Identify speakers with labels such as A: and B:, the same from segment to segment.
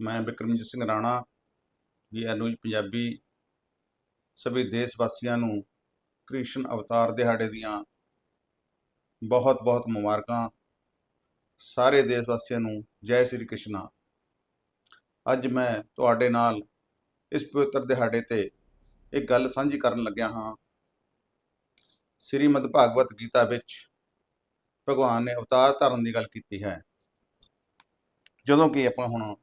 A: ਮੈਂ ਬਿਕਰਮਜੀਤ ਸਿੰਘ ਰਾਣਾ, ਵੀ ਅਨੁਜ ਪੰਜਾਬੀ ਸਭੇ ਦੇਸ਼ ਵਾਸੀਆਂ ਨੂੰ ਕ੍ਰਿਸ਼ਨ ਅਵਤਾਰ ਦਿਹਾੜੇ ਦੀਆਂ ਬਹੁਤ ਬਹੁਤ ਮੁਬਾਰਕਾਂ। ਸਾਰੇ ਦੇਸ਼ ਵਾਸੀਆਂ ਨੂੰ ਜੈ ਸ੍ਰੀ ਕ੍ਰਿਸ਼ਨਾ। ਅੱਜ ਮੈਂ ਤੁਹਾਡੇ ਨਾਲ ਇਸ ਪਵਿੱਤਰ ਦਿਹਾੜੇ ਤੇ ਇੱਕ ਗੱਲ ਸਾਂਝੀ ਕਰਨ ਲੱਗਿਆ ਹਾਂ। ਸ੍ਰੀਮਦ ਭਾਗਵਤ ਗੀਤਾ ਵਿੱਚ ਭਗਵਾਨ ਨੇ ਅਵਤਾਰ ਧਾਰਨ ਦੀ ਗੱਲ ਕੀਤੀ ਹੈ। ਜਦੋਂ ਕਿ ਆਪਾਂ ਹੁਣ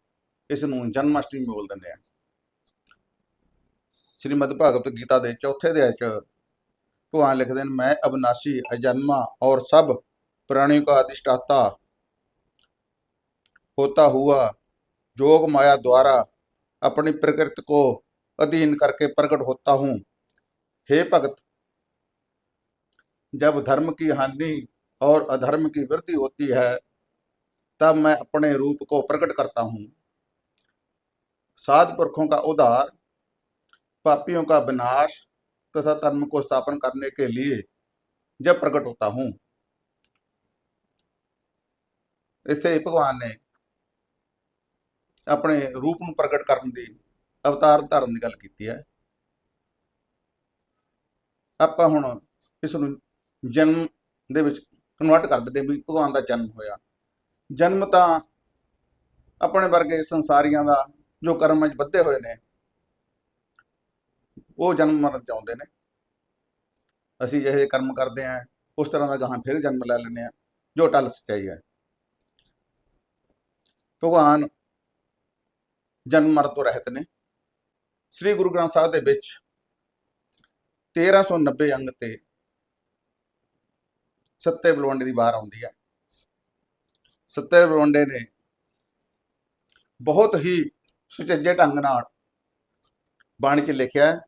A: ਇਸ ਨੂੰ ਜਨਮਾਸ਼ਟਮੀ ਬੋਲ ਦਿੰਦੇ ਆ ਸ਼੍ਰੀਮਦ ਭਗਵਤ ਗੀਤਾ ਦੇ ਚੌਥੇ ਅਧਿਆਇ ਚ ਭਗਵਾਨ ਲਿਖਦੇ ਨੇ ਮੈਂ ਅਬਨਾਸੀ ਅਜਨਮਾ ਔਰ ਸਭ ਪ੍ਰਾਣੀਆਂ ਦਾ ਅਧਿਸ਼ਟਾਤਾ होता हुआ जोग माया द्वारा अपनी प्रकृति को अधीन करके प्रकट होता हूँ हे भगत जब धर्म की हानि और अधर्म की वृद्धि होती है तब मैं अपने रूप को प्रकट करता हूँ साध पुरखों का उद्धार पापियों का विनाश तथा धर्म को स्थापन करने के लिए जब प्रकट होता हूँ ਇੱਥੇ ਭਗਵਾਨ ਨੇ ਆਪਣੇ ਰੂਪ ਨੂੰ ਪ੍ਰਗਟ ਕਰਨ ਦੀ ਅਵਤਾਰ ਧਾਰਨ ਦੀ ਗੱਲ ਕੀਤੀ ਹੈ ਆਪਾਂ ਹੁਣ ਇਸ ਨੂੰ ਜਨਮ ਦੇ ਵਿੱਚ ਕਨਵਰਟ ਕਰ ਦਿੰਦੇ ਵੀ ਭਗਵਾਨ ਦਾ ਜਨਮ ਹੋਇਆ ਜਨਮ ਤਾਂ ਆਪਣੇ ਵਰਗੇ ਸੰਸਾਰੀਆਂ ਦਾ ਜੋ ਕਰਮ ਵਿੱਚ ਬੱਧੇ ਹੋਏ ਨੇ, ਉਹ ਜਨਮ ਮਰਨ ਚਾਹੁੰਦੇ ਨੇ। ਅਸੀਂ ਜਿਹੇ ਕਰਮ ਕਰਦੇ ਆਂ ਉਸ ਤਰ੍ਹਾਂ ਦਾ ਗਾਹਾਂ ਫਿਰ ਜਨਮ ਲੈ ਲੈਂਦੇ ਆ ਜੋ ਟਲ ਸੱਚਾਈ ਹੈ। ਭਗਵਾਨ ਜਨਮ ਮਰਨ ਤੋਂ ਰਹਿਤ ਨੇ। ਸ੍ਰੀ ਗੁਰੂ ਗ੍ਰੰਥ ਸਾਹਿਬ ਦੇ ਵਿੱਚ 1390 ਅੰਗ ਤੇ ਸੱਤੇ ਬਲਵੰਡੇ ਦੀ ਵਾਰ ਆਉਂਦੀ ਹੈ। ਸੱਤੇ ਬਲਵੰਡੇ ਨੇ ਬਹੁਤ ਹੀ ਸੁਚੱਜੇ ਢੰਗ ਨਾਲ ਬਾਣੀ 'ਚ ਲਿਖਿਆ ਹੈ।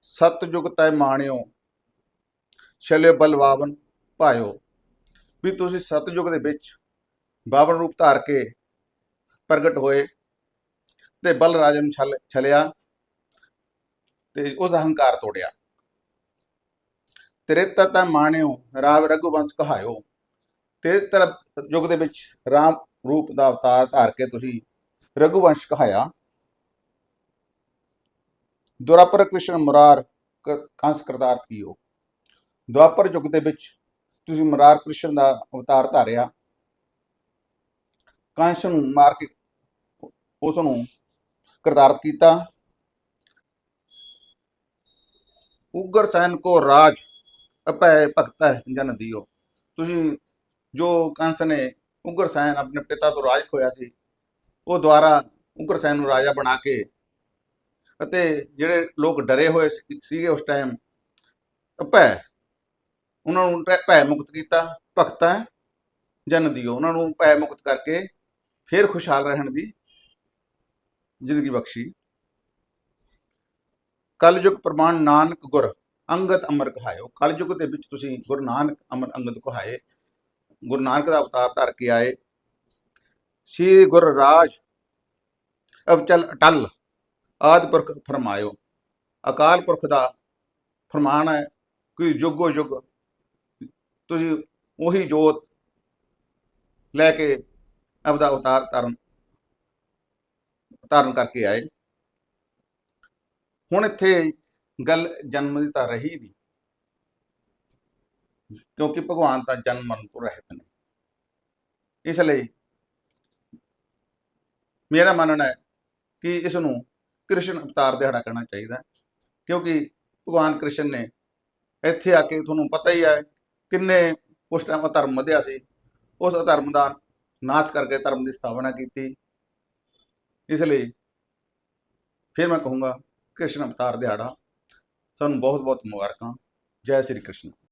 A: ਸਤਜੁਗ ਤੈ ਮਾਣਿਓ, ਛਲੇ ਬਲਵਾਵਨ ਭਾਇਓ। ਵੀ ਤੁਸੀਂ ਸਤਜੁਗ ਦੇ ਵਿੱਚ ਬਾਵਨ ਰੂਪ ਧਾਰ ਕੇ ਪ੍ਰਗਟ ਹੋਏ ਤੇ ਬਲ ਰਾਜ ਨੂੰ ਛਲ ਛਲਿਆ ਤੇ ਉਹਦਾ ਹੰਕਾਰ ਤੋੜਿਆ। ਤ੍ਰਿਤ ਤੈ ਮਾਣਿਓ, ਰਾਵ ਰਘੁਵੰਸ਼ ਕਹਾਇਓ। ਤੇ ਤਰ ਯੁਗ ਦੇ ਵਿੱਚ ਰਾਮ ਰੂਪ ਦਾ ਅਵਤਾਰ ਧਾਰ ਕੇ ਤੁਸੀਂ ਰਘੁਵੰਸ਼ ਕਹਾਇਆ ਦੁਰਾਪਰ ਕ੍ਰਿਸ਼ਨ ਮੁਰਾਰ ਕ- ਕੰਸ ਕਰਤਾਰਥ ਕੀਓ ਦੁਆਪਰ ਯੁੱਗ ਦੇ ਵਿੱਚ ਤੁਸੀਂ ਮੁਰਾਰ ਕ੍ਰਿਸ਼ਨ ਦਾ ਅਵਤਾਰ ਧਾਰਿਆ ਕੰਸ ਨੂੰ ਮਾਰ ਕੇ ਉਸ ਨੂੰ ਕਰਤਾਰਥ ਕੀਤਾ ਉਗਰ ਸੈਨ ਕੋ ਰਾਜ ਅਪੈ ਭਗਤੈ ਜਨ ਦਿਓ ਤੁਸੀਂ ਜੋ ਕੰਸ ਨੇ ਉਗਰ ਸੈਨ ਆਪਣੇ ਪਿਤਾ ਤੋਂ ਰਾਜ ਖੋਇਆ ਸੀ ਉਹ ਦੁਆਰਾ ਉਗਰ ਸੈਨ ਨੂੰ ਰਾਜਾ ਬਣਾ ਕੇ ਅਤੇ ਜਿਹੜੇ ਲੋਕ ਡਰੇ ਹੋਏ ਸੀਗੇ ਉਸ ਟਾਈਮ ਭੈ, ਉਹਨਾਂ ਨੂੰ ਭੈ ਮੁਕਤ ਕੀਤਾ, ਭਗਤਾਂ ਜਨ ਦਿਓ। ਉਹਨਾਂ ਨੂੰ ਭੈ ਮੁਕਤ ਕਰਕੇ ਫਿਰ ਖੁਸ਼ਹਾਲ ਰਹਿਣ ਦੀ ਜ਼ਿੰਦਗੀ ਬਖਸ਼ੀ। ਕਲਯੁਗ ਪ੍ਰਮਾਣ ਨਾਨਕ ਗੁਰ, ਅੰਗਦ ਅਮਰ ਕਹਾਇਓ। ਕਲਯੁਗ ਦੇ ਵਿੱਚ ਤੁਸੀਂ ਗੁਰੂ ਨਾਨਕ ਅਮਰ, ਅੰਗਦ ਕਹਾਏ। ਗੁਰੂ ਨਾਨਕ ਦਾ ਅਵਤਾਰ ਧਾਰ ਕੇ ਆਏ। ਸ੍ਰੀ ਗੁਰ ਰਾਜ। ਅਵਚਲ ਅਟਲ, ਆਦਿ ਪੁਰਖ ਫਰਮਾਇਓ। ਅਕਾਲ ਪੁਰਖ ਦਾ ਫਰਮਾਨ ਹੈ ਕਿ ਯੁੱਗੋ ਯੁੱਗ ਤੁਸੀਂ ਉਹੀ ਜੋਤ ਲੈ ਕੇ ਆਪਦਾ ਅਵਤਾਰ ਧਾਰਨ ਧਾਰਨ ਕਰਕੇ ਆਏ। ਹੁਣ ਇੱਥੇ ਗੱਲ ਜਨਮ ਦੀ ਤਾਂ ਰਹੀ ਨਹੀਂ, ਕਿਉਂਕਿ ਭਗਵਾਨ ਤਾਂ ਜਨਮ ਮਰਨ ਤੋਂ ਰਹਿਤ ਨੇ। ਇਸ ਲਈ ਮੇਰਾ ਮੰਨਣਾ ਹੈ ਕਿ ਇਸ ਨੂੰ ਕ੍ਰਿਸ਼ਨ ਅਵਤਾਰ ਦਿਹਾੜਾ ਕਹਿਣਾ ਚਾਹੀਦਾ ਕਿਉਂਕਿ ਭਗਵਾਨ ਕ੍ਰਿਸ਼ਨ ਨੇ ਇੱਥੇ ਆ ਕੇ ਤੁਹਾਨੂੰ ਪਤਾ ਹੀ ਹੈ ਕਿੰਨੇ ਉਸ ਟਾਈਮ ਧਰਮ ਵਧਿਆ ਸੀ, ਉਸ ਧਰਮ ਦਾ ਨਾਸ਼ ਕਰਕੇ ਧਰਮ ਦੀ ਸਥਾਪਨਾ ਕੀਤੀ। ਇਸ ਲਈ ਫਿਰ ਮੈਂ ਕਹੂੰਗਾ ਕ੍ਰਿਸ਼ਨ ਅਵਤਾਰ ਦਿਹਾੜਾ। ਤੁਹਾਨੂੰ ਬਹੁਤ ਬਹੁਤ ਮੁਬਾਰਕਾਂ। ਜੈ ਸ੍ਰੀ ਕ੍ਰਿਸ਼ਨ।